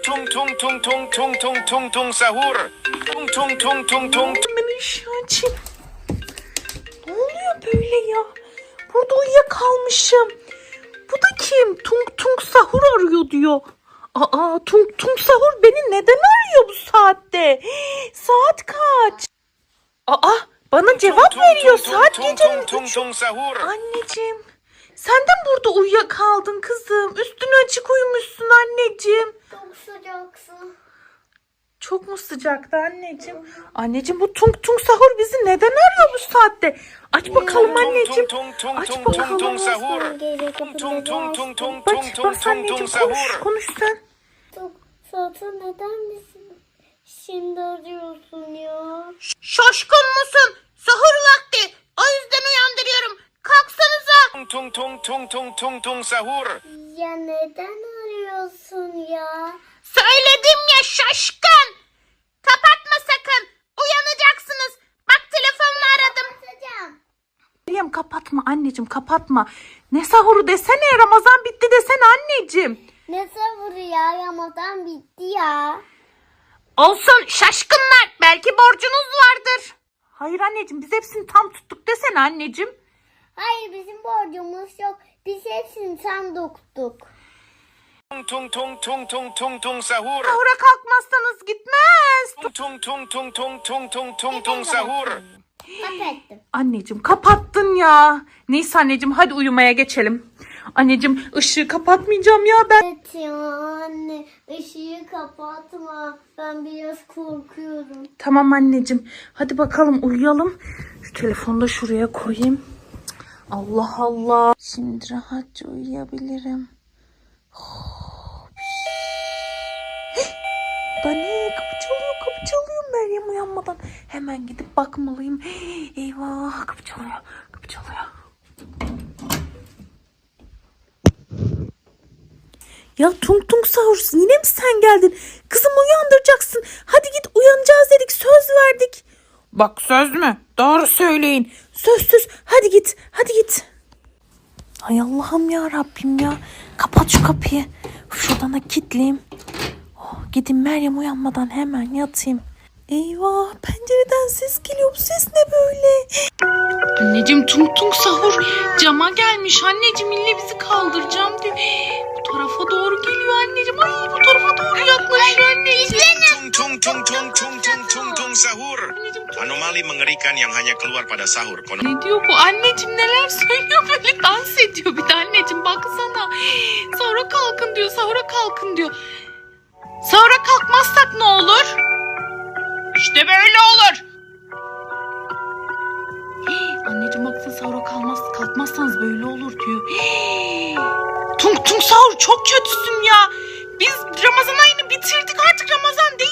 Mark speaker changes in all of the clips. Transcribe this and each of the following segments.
Speaker 1: Tung tung tung tung tung tung tung tung sahur. Tung tung tung tung tung.
Speaker 2: Açayım. Ne oluyor böyle ya? Burada uyuyakalmışım. Bu da kim? Tung Tung Sahur arıyor diyor. Aa Tung Tung Sahur beni neden arıyor bu saatte? Saat kaç? Aa bana cevap veriyor. Saat
Speaker 1: tung
Speaker 2: gecenin
Speaker 1: tung tung
Speaker 2: üç.
Speaker 1: tung sahur.
Speaker 2: Anneciğim sen de mi burada uyuyakaldın kızım? Üstünü açık uyumuşsun anneciğim.
Speaker 3: Çok sıcaksın.
Speaker 2: Çok mu sıcaktı anneciğim? Anneciğim bu tung tung sahur bizi neden arıyor bu saatte? Aç bakalım anneciğim.
Speaker 1: Tung tung
Speaker 2: Aç
Speaker 1: tung tung
Speaker 2: bakalım.
Speaker 1: tung sahur.
Speaker 3: Geri
Speaker 1: Tung tung tung tung tung
Speaker 2: Bak,
Speaker 1: tung tung
Speaker 2: bak
Speaker 1: tung
Speaker 2: anneciğim konuş,
Speaker 1: sahur.
Speaker 2: konuş sen.
Speaker 3: Çok Satı neden bizi şimdi arıyorsun ya?
Speaker 2: Şaşkın mısın? Sahur vakti. O yüzden uyandırıyorum. Kalksanıza.
Speaker 1: Tung tung tung tung tung tung sahur.
Speaker 3: Ya neden arıyorsun ya?
Speaker 2: Söyledim ya şaşkın. Kapatma sakın. Uyanacaksınız. Bak telefonla aradım.
Speaker 3: Atacağım.
Speaker 2: Meryem kapatma anneciğim kapatma. Ne sahuru desene Ramazan bitti desene anneciğim.
Speaker 3: Ne sabır ya Ramazan bitti ya.
Speaker 2: Olsun şaşkınlar. Belki borcunuz vardır. Hayır anneciğim biz hepsini tam tuttuk desene anneciğim.
Speaker 3: Hayır bizim borcumuz yok. Biz hepsini tam doktuk.
Speaker 1: Tung tung tung tung tung tung tung sahur.
Speaker 2: Sahura kalkmazsanız gitmez.
Speaker 1: Tung tung tung tung tung tung tung tung tung sahur.
Speaker 3: Kapattım.
Speaker 2: Anneciğim kapattın ya. Neyse anneciğim hadi uyumaya geçelim. Anneciğim ışığı kapatmayacağım ya ben.
Speaker 3: Evet ya anne ışığı kapatma. Ben biraz korkuyorum.
Speaker 2: Tamam anneciğim. Hadi bakalım uyuyalım. Şu telefonu da şuraya koyayım. Allah Allah. Şimdi rahatça uyuyabilirim. Da ne? Kapı çalıyor, kapı çalıyor Meryem uyanmadan. Hemen gidip bakmalıyım. Eyvah, kapı çalıyor, kapı çalıyor. Ya Tung Tung Sahur yine mi sen geldin? Kızım uyandıracaksın. Hadi git uyanacağız dedik söz verdik. Bak söz mü? Doğru söyleyin. Söz söz hadi git hadi git. Ay Allah'ım ya Rabbim ya. Kapat şu kapıyı. Şuradan da kilitleyeyim. Oh, gidin Meryem uyanmadan hemen yatayım. Eyvah pencereden ses geliyor. Bu ses ne böyle? Anneciğim tung tung sahur cama gelmiş. Anneciğim ille bizi kaldıracağım diyor. Bu tarafa doğru geliyor anneciğim. Ay bu tarafa doğru yaklaşıyor anneciğim.
Speaker 1: Tung tung tung tung tung tung tung sahur. Anomali mengerikan yang hanya keluar pada sahur. Konon
Speaker 2: Ne diyor bu? Anneciğim neler söylüyor böyle dans ediyor bir de anneciğim baksana. Sahura kalkın diyor sahura kalkın diyor. Sahura kalkmazsak ne olur? İşte böyle olur. Anneciğim baksana sahura kalmaz, kalkmazsanız böyle olur diyor. Tung tung sahur çok kötüsün ya. Biz Ramazan ayını bitirdik artık Ramazan değil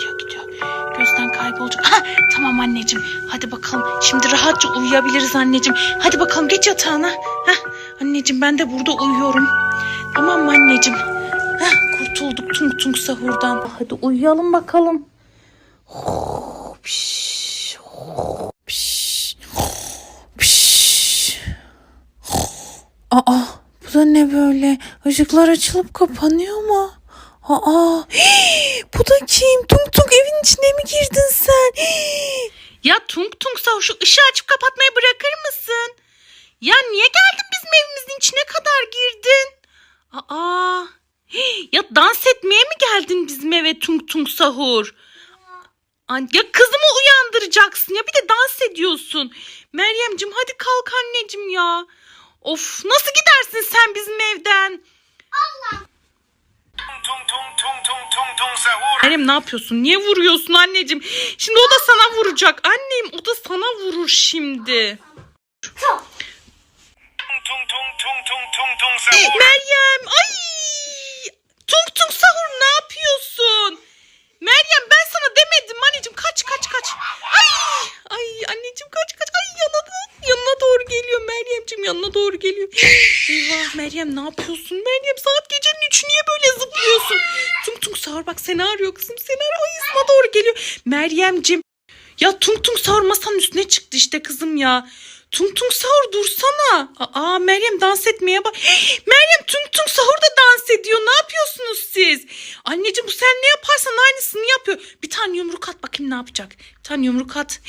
Speaker 2: Gözden kaybolacak. Ha, tamam anneciğim hadi bakalım şimdi rahatça uyuyabiliriz anneciğim. Hadi bakalım geç yatağına. Heh, anneciğim ben de burada uyuyorum. Tamam anneciğim? Heh, kurtulduk tung tung sahurdan. Hadi uyuyalım bakalım. Piş, piş. Aa, bu da ne böyle? Işıklar açılıp kapanıyor mu? Aa, hii, bu da kim? Tung Tung evin içine mi girdin sen? Hii. Ya Tung Tung şu ışığı açıp kapatmayı bırakır mısın? Ya niye geldin bizim evimizin içine kadar girdin? Aa, hii, ya dans etmeye mi geldin bizim eve Tung Tung sahur? Ya kızımı uyandıracaksın ya bir de dans ediyorsun. Meryemcim hadi kalk anneciğim ya. Of nasıl gidersin sen bizim evden?
Speaker 1: tung
Speaker 2: Meryem ne yapıyorsun? Niye vuruyorsun anneciğim? Şimdi o da sana vuracak. Annem o da sana vurur şimdi. Meryem ay! Tung tung sahur ne yapıyorsun? Meryem ben sana demedim anneciğim kaç kaç kaç. Ay ay anneciğim kaç kaç. Ay yanına yanına doğru geliyor Meryemciğim yanına doğru geliyor. Eyvah Meryem ne yapıyorsun Meryem saat gecenin üçü niye böyle zıplıyorsun? Tung tung sağır bak seni arıyor kızım seni arıyor. Ay doğru geliyor. Meryemciğim ya tung tung sahur masanın üstüne çıktı işte kızım ya. Tung tung sahur dursana. Aa Meryem dans etmeye bak. Meryem tung tung sahur da dans ediyor. Ne yapıyorsunuz siz? Anneciğim bu sen ne yaparsan aynısını yapıyor. Bir tane yumruk at bakayım ne yapacak. Bir tane yumruk at.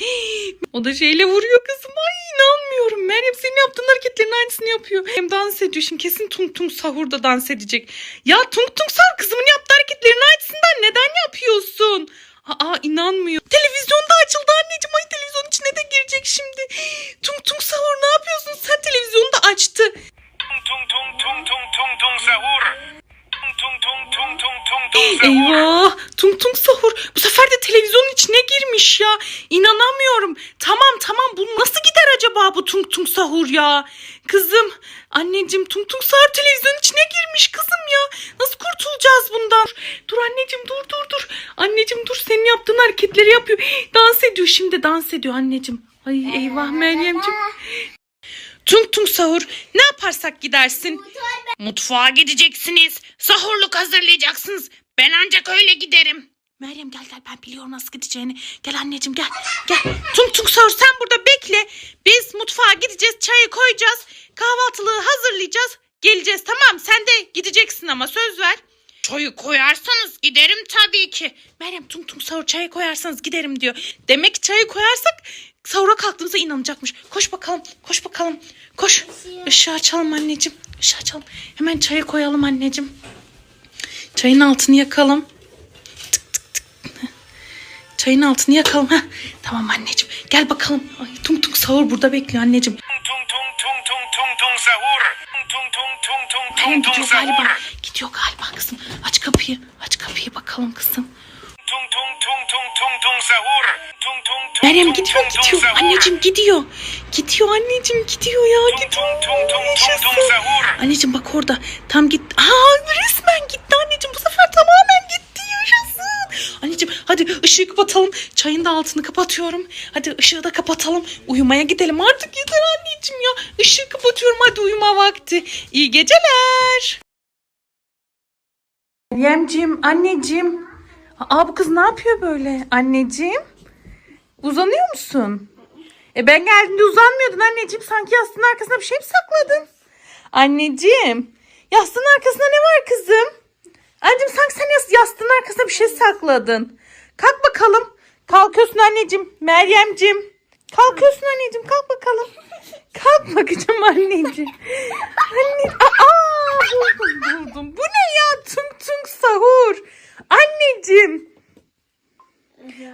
Speaker 2: O da şeyle vuruyor kızım. Ay inanmıyorum. Meryem senin yaptığın hareketlerin aynısını yapıyor. Hem dans ediyor. Şimdi kesin tung tung sahur da dans edecek. Ya tung tung sahur kızımın yaptığı hareketlerin aynısından neden yapıyorsun? Aa inanmıyor. Televizyonda açıldı anneciğim. Ay televizyon içine de girecek şimdi. Tung tung sahur ne yapıyorsun? Sen televizyonu da açtı. Eyvah! Tung tung sahur. Bu sefer de televizyonun içine girmiş ya. İnanamıyorum. Tamam tamam bu nasıl gider acaba bu tung tung sahur ya? Kızım, anneciğim tung tung sahur televizyonun içine girmiş kızım ya. Nasıl kurtulacağız bundan? Dur anneciğim dur dur dur. Anneciğim dur senin yaptığın hareketleri yapıyor. Dans ediyor şimdi dans ediyor anneciğim. Ay eyvah Meryemciğim. Tung tung sahur ne yaparsak gidersin. Mutfağa gideceksiniz. Sahurluk hazırlayacaksınız. Ben ancak öyle giderim. Meryem gel gel ben biliyorum nasıl gideceğini. Gel anneciğim gel. Gel. Tung tung sahur sen burada bekle. Biz mutfağa gideceğiz. Çayı koyacağız. Kahvaltılığı hazırlayacağız. Geleceğiz tamam sen de gideceksin ama söz ver. Çayı koyarsanız giderim tabii ki. Meryem tung tung sahur çayı koyarsanız giderim diyor. Demek ki çayı koyarsak sahura kalktığımıza inanacakmış. Koş bakalım koş bakalım. Koş. Işığı açalım anneciğim. Işığı açalım. Hemen çayı koyalım anneciğim. Çayın altını yakalım. Tık tık tık. Çayın altını yakalım. Heh. Tamam anneciğim. Gel bakalım. Ay, tung tung sahur burada bekliyor anneciğim.
Speaker 1: Tung tung tung tung tung tung sahur. Tung tung tung tung
Speaker 2: Meryem
Speaker 1: tung tung
Speaker 2: gidiyor galiba.
Speaker 1: sahur.
Speaker 2: Gidiyor galiba kızım. Aç kapıyı. Aç kapıyı bakalım kızım.
Speaker 1: Tung tung tung tung tung tung sahur. Tung tung tung
Speaker 2: Meryem
Speaker 1: tung
Speaker 2: gidiyor
Speaker 1: tung tung
Speaker 2: gidiyor.
Speaker 1: sahur.
Speaker 2: Anneciğim gidiyor. Gidiyor anneciğim gidiyor ya.
Speaker 1: Tung
Speaker 2: Gidiyor.
Speaker 1: tung tung tung tung tung
Speaker 2: Yaşasın.
Speaker 1: sahur.
Speaker 2: Anneciğim bak orada. Tam git. Aa resmen Işığı kapatalım. Çayın da altını kapatıyorum. Hadi ışığı da kapatalım. Uyumaya gidelim artık yeter anneciğim ya. Işığı kapatıyorum hadi uyuma vakti. İyi geceler. Meryemciğim, anneciğim. Aa bu kız ne yapıyor böyle? Anneciğim. Uzanıyor musun? E ben geldiğimde uzanmıyordun anneciğim. Sanki yastığın arkasına bir şey mi sakladın? Anneciğim. Yastığın arkasında ne var kızım? Anneciğim sanki sen yas- yastığın arkasına bir şey sakladın. Kalk bakalım. Kalkıyorsun anneciğim. Meryemciğim. Kalkıyorsun anneciğim. Kalk bakalım. Kalk bakacağım anneciğim. Anne, aa, buldum buldum. Bu ne ya? Tung tung sahur. Anneciğim.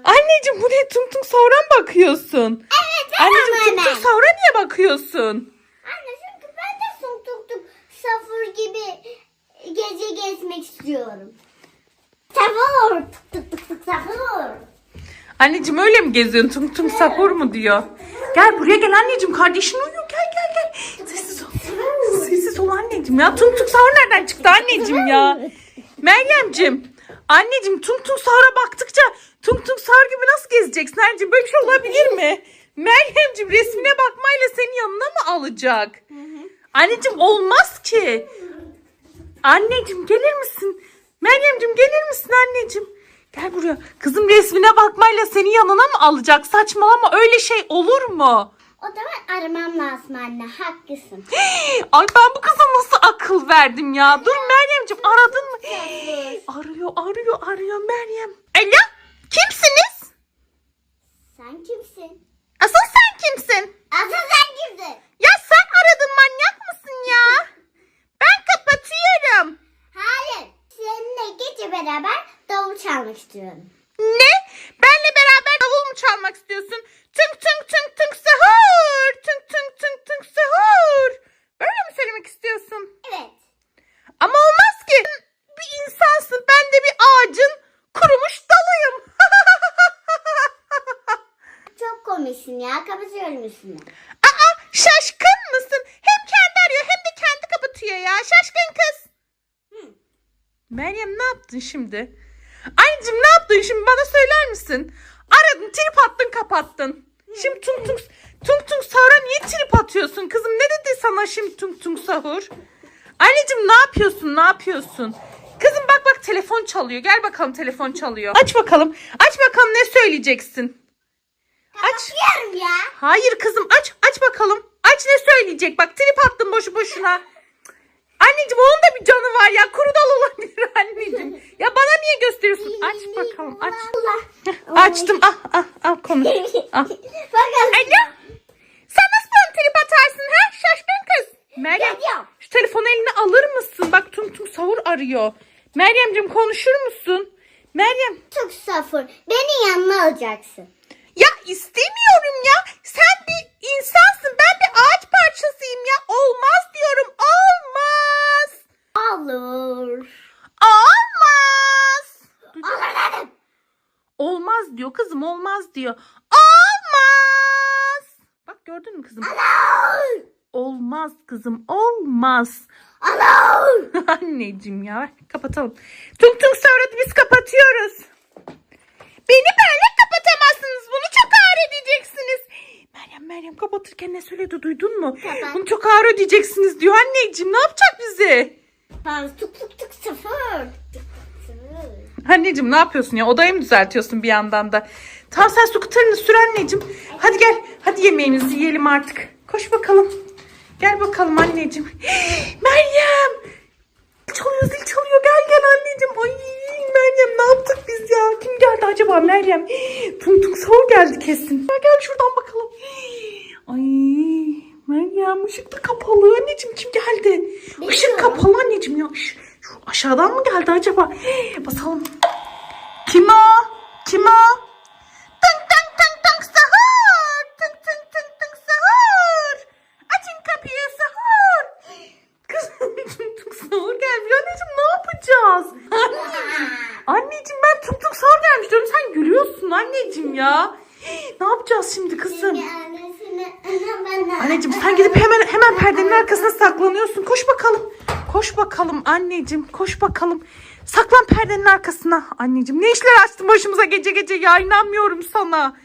Speaker 2: Anneciğim bu ne? Tung tung sahura mı bakıyorsun?
Speaker 3: Evet
Speaker 2: Anneciğim tung tung sahura niye bakıyorsun?
Speaker 3: Anne çünkü ben de tuk tuk safur gibi gece gezmek istiyorum. Safur.
Speaker 2: Anneciğim öyle mi geziyorsun? Tung tung sahur mu diyor? Gel buraya gel anneciğim. Kardeşin uyuyor. Gel gel gel. Sessiz ol. Sessiz ol anneciğim ya. Tung tung sahur nereden çıktı anneciğim ya? Meryemciğim. Anneciğim tung tung sahura baktıkça tung tung sahur gibi nasıl gezeceksin? Anneciğim böyle şey olabilir mi? Meryemciğim resmine bakmayla senin yanına mı alacak? Anneciğim olmaz ki. Anneciğim gelir misin? Meryemciğim gelir misin anneciğim? Gel buraya. Kızım resmine bakmayla seni yanına mı alacak? Saçmalama öyle şey olur mu?
Speaker 3: O zaman aramam lazım anne haklısın.
Speaker 2: Ay ben bu kıza nasıl akıl verdim ya? Dur Meryemciğim aradın mı? Arıyor arıyor arıyor Meryem. Alo kimsiniz?
Speaker 3: Sen kimsin?
Speaker 2: Asıl sen kimsin?
Speaker 3: Asıl sen kimsin?
Speaker 2: Ya sen aradın manyak mısın ya? Ben kapatıyorum.
Speaker 3: Hayır. Gece beraber davul çalmak istiyorum.
Speaker 2: Ne? Benle beraber davul mu çalmak istiyorsun? Tınk tınk tınk tınk sahur. Tınk tınk tınk tınk sahur. Böyle mi söylemek istiyorsun?
Speaker 3: Evet.
Speaker 2: Ama olmaz ki. Sen Bir insansın. Ben de bir ağacın kurumuş dalıyım.
Speaker 3: Çok komiksin ya. Kapatıyorum üstüne.
Speaker 2: Aa şaşkın mısın? Hem kendi arıyor hem de kendi kapatıyor ya. Şaşkın kız. Meryem ne yaptın şimdi? Anneciğim ne yaptın şimdi bana söyler misin? Aradın trip attın kapattın. Şimdi tung tung tung tung sahura niye trip atıyorsun kızım? Ne dedi sana şimdi tung tung sahur? Anneciğim ne yapıyorsun ne yapıyorsun? Kızım bak bak telefon çalıyor. Gel bakalım telefon çalıyor. Aç bakalım. Aç bakalım ne söyleyeceksin? Aç.
Speaker 3: Ya.
Speaker 2: Hayır kızım aç aç bakalım. Aç ne söyleyecek? Bak trip attın boşu boşuna. Anneciğim onun da bir canı var ya. Kuru dal olabilir anneciğim. Ya bana niye gösteriyorsun? Aç bakalım aç. Açtım. Ah ah ah konuş. Ah.
Speaker 3: Bakalım.
Speaker 2: Alo. Sen nasıl bana trip atarsın ha? Şaşkın kız. Meryem şu telefonu eline alır mısın? Bak tum tum savur arıyor. Meryemciğim konuşur musun? Meryem.
Speaker 3: Çok sıfır. Beni yanına alacaksın.
Speaker 2: Ya istemiyorum ya. Sen bir insansın. Ben bir ağaç parçasıyım ya. Olmaz diyorum. Olmaz.
Speaker 3: Olur.
Speaker 2: Olmaz.
Speaker 3: Olur dedim.
Speaker 2: Olmaz diyor kızım. Olmaz diyor. Olmaz. Bak gördün mü kızım?
Speaker 3: Olur.
Speaker 2: Olmaz kızım. Olmaz.
Speaker 3: Olur.
Speaker 2: Anneciğim ya. Kapatalım. Tung tung sonra biz kapatıyoruz. Beni böyle kapatamazsınız. Bunu çok ağır ödeyeceksiniz. Meryem Meryem kapatırken ne söyledi duydun mu?
Speaker 3: Kapat.
Speaker 2: Bunu çok ağır ödeyeceksiniz diyor anneciğim. Ne yapacak bize?
Speaker 3: Tamam tık tık tık sıfır. Tık.
Speaker 2: Anneciğim ne yapıyorsun ya? Odayı mı düzeltiyorsun bir yandan da? Tamam sen skuterini sür anneciğim. Hadi gel. Hadi yemeğimizi yiyelim artık. Koş bakalım. Gel bakalım anneciğim. Meryem. Çalıyor zil çalıyor. Gel gel anneciğim. Ay Meryem ne yaptık biz ya? Kim geldi acaba Meryem? Tung tung sahur geldi kesin. Gel şuradan Meryem ışık da kapalı. Anneciğim kim geldi? Işık
Speaker 3: Bilmiyorum.
Speaker 2: kapalı anneciğim ya. Şş, Şu aşağıdan mı geldi acaba? Basalım. Kim o? Kim o? Tın tın tın tın sahur. Tın tın tın tın sahur. Açın kapıyı sahur. Kızım tın tın sahur gelmiş. Anneciğim ne yapacağız? Anneciğim. Anneciğim ben tın tın sahur gelmiş diyorum. Sen gülüyorsun anneciğim ya. Ne yapacağız şimdi kızım?
Speaker 3: Şimdi.
Speaker 2: Anneciğim sen gidip hemen hemen perdenin arkasına saklanıyorsun. Koş bakalım. Koş bakalım anneciğim. Koş bakalım. Saklan perdenin arkasına. Anneciğim ne işler açtın başımıza gece gece ya inanmıyorum sana.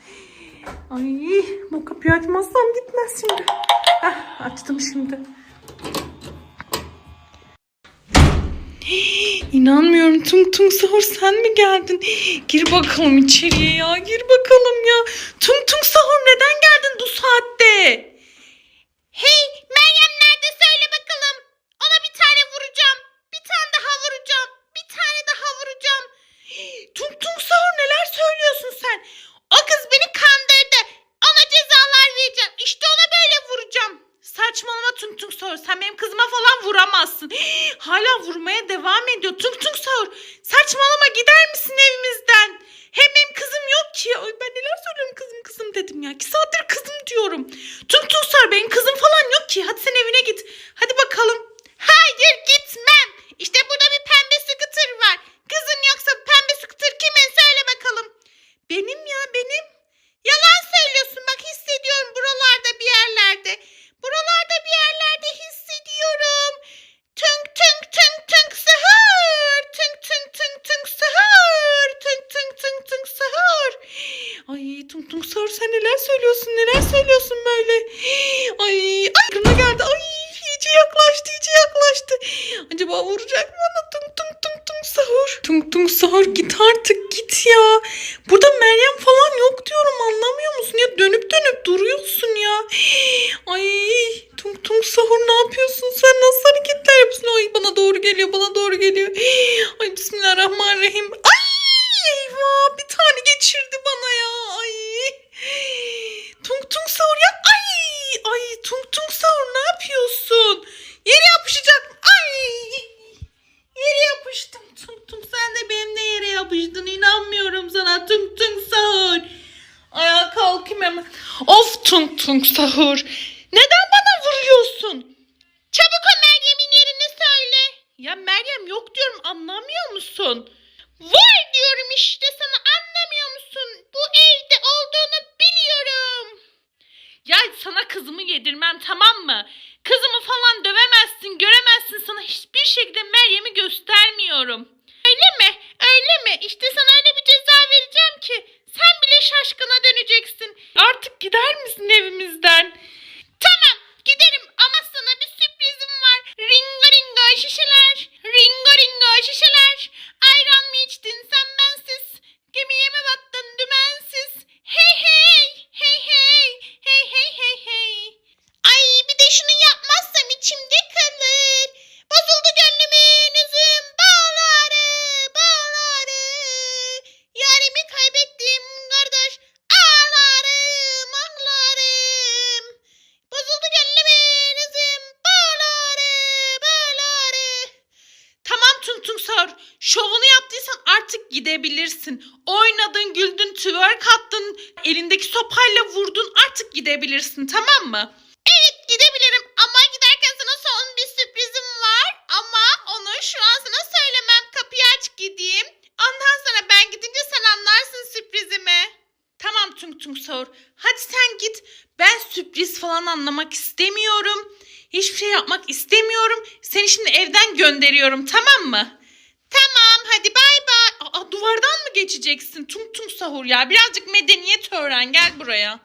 Speaker 2: Ay bu kapıyı açmazsam gitmez şimdi. Heh, açtım şimdi. İnanmıyorum Tung Tung Sahur sen mi geldin? Gir bakalım içeriye ya gir bakalım ya. Tung Tung Sahur neden geldin bu saatte? Hey Meryem nerede söyle bakalım. Ona bir tane vuracağım. Bir tane daha vuracağım. Bir tane daha vuracağım. Tung Tung Sahur neler söylüyorsun sen? O kız beni kandırdı. Ona cezalar vereceğim. İşte ona böyle vuracağım. Saçmalama Tung Tung Sahur. Sen benim kızıma falan vuramazsın. Hala vurmaya devam ediyor. Tung Tung Sahur. Saçmalama gider misin evimizden? Hem benim kızım yok ki. Ay ben neler söylüyorum kızım kızım dedim ya. İki saattir kızım diyorum. Tung Tung Sahur benim kızım falan yok ki. Hadi sen evine git. Hadi bakalım. Hayır gitmem. İşte burada bir pembe scooter var. Kızın yoksa pembe scooter kimin söyle bakalım. Benim ya benim. Yalan söylüyorsun bak hissediyorum buralarda bir yerlerde. Buralarda bir yerlerde hissediyorum. Tünk tünk tünk tünk sahur. Tünk tünk tünk tünk sahur. Tünk tünk tünk tünk sahur. Ay tung tung sahur sen neler söylüyorsun neler söylüyorsun böyle. Ay kırına geldi. Ay iyice yaklaştı iyice yaklaştı. Acaba vuracak mı bana tung tung tung tung sahur. Tung tung sahur git artık git ya. Burada Meryem falan yok diyorum anlamıyor musun? Ya dönüp dönüp duruyorsun ya. Ay tung tung sahur ne yapıyorsun sen? Nasıl hareketler yapıyorsun? Ay bana doğru geliyor bana doğru geliyor. Ay bismillahirrahmanirrahim. Ay eyvah bir tane geçirdi bana ya. Ay. Tung tung sahur ya. Ay. Ay tung tung sahur ne yapıyorsun? Yere yapışacak. Ay. Yere yapıştım. Tung tung sen de benimle yere yapıştın. İnanmıyorum sana tung tung sahur. Ayağa kalkayım hemen. Of tung sahur. Neden bana vuruyorsun? Çabuk o Meryem'in yerini söyle. Ya Meryem yok diyorum anlamıyor musun? Var diyorum işte sana anlamıyor musun? Bu evde olduğunu biliyorum. Ya sana kızımı yedirmem tamam mı? Kızımı falan dövemezsin, göremezsin. Sana hiçbir şekilde Meryem'i göstermiyorum. Öyle mi? öyle mi? İşte sana öyle bir ceza vereceğim ki sen bile şaşkına döneceksin. Artık gider misin evimizden? Tamam giderim ama sana bir sürprizim var. Ringo ringo şişeler. Ringo ringo şişeler. Ayran mı içtin sen bensiz? Gemiye mi battın dümensiz? Hey hey hey hey hey hey hey hey. Ay bir de şunu yapmazsam içimde kalır. Bozuldu gönlümün üzüm bağları bağları. Yarimi kaybettim kardeş ağlarım ağlarım. Bozuldu gönlümün üzüm bağları bağları. Tamam Tung Tung Sahur. Şovunu yaptıysan artık gidebilirsin. Oynadın, güldün, twerk attın, elindeki sopayla vurdun artık gidebilirsin tamam mı? Evet gidebilirim ama giderken sana son bir sürprizim var. Ama onu şu an sana söylemem. Kapıyı aç gideyim. Ondan sonra ben gidince sen anlarsın sürprizimi. Tamam Tung Tung Sahur. Hadi sen git. Ben sürpriz falan anlamak istemiyorum. Hiçbir şey yapmak istemiyorum. Seni şimdi evden gönderiyorum tamam mı? Tamam hadi bay bay. Aa, duvardan mı geçeceksin? Tung tung sahur ya. Birazcık medeniyet öğren. Gel buraya.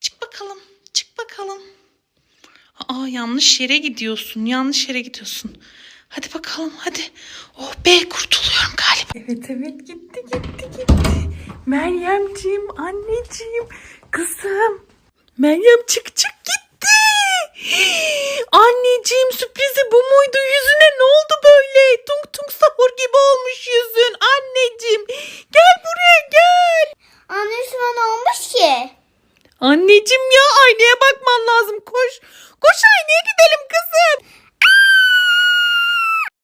Speaker 2: Çık bakalım. Çık bakalım. Aa yanlış yere gidiyorsun. Yanlış yere gidiyorsun. Hadi bakalım hadi. Oh be kurtuluyorum galiba. Evet evet gitti gitti gitti. Meryemciğim anneciğim kızım. Meryem çık çık gitti. Anneciğim sürprizi bu muydu? Yüzüne ne oldu böyle? Tung tung sahur gibi olmuş yüzün. Anneciğim gel buraya gel.
Speaker 3: Anne şu an olmuş ki.
Speaker 2: Anneciğim ya aynaya bakman lazım. Koş. Koş aynaya gidelim kız.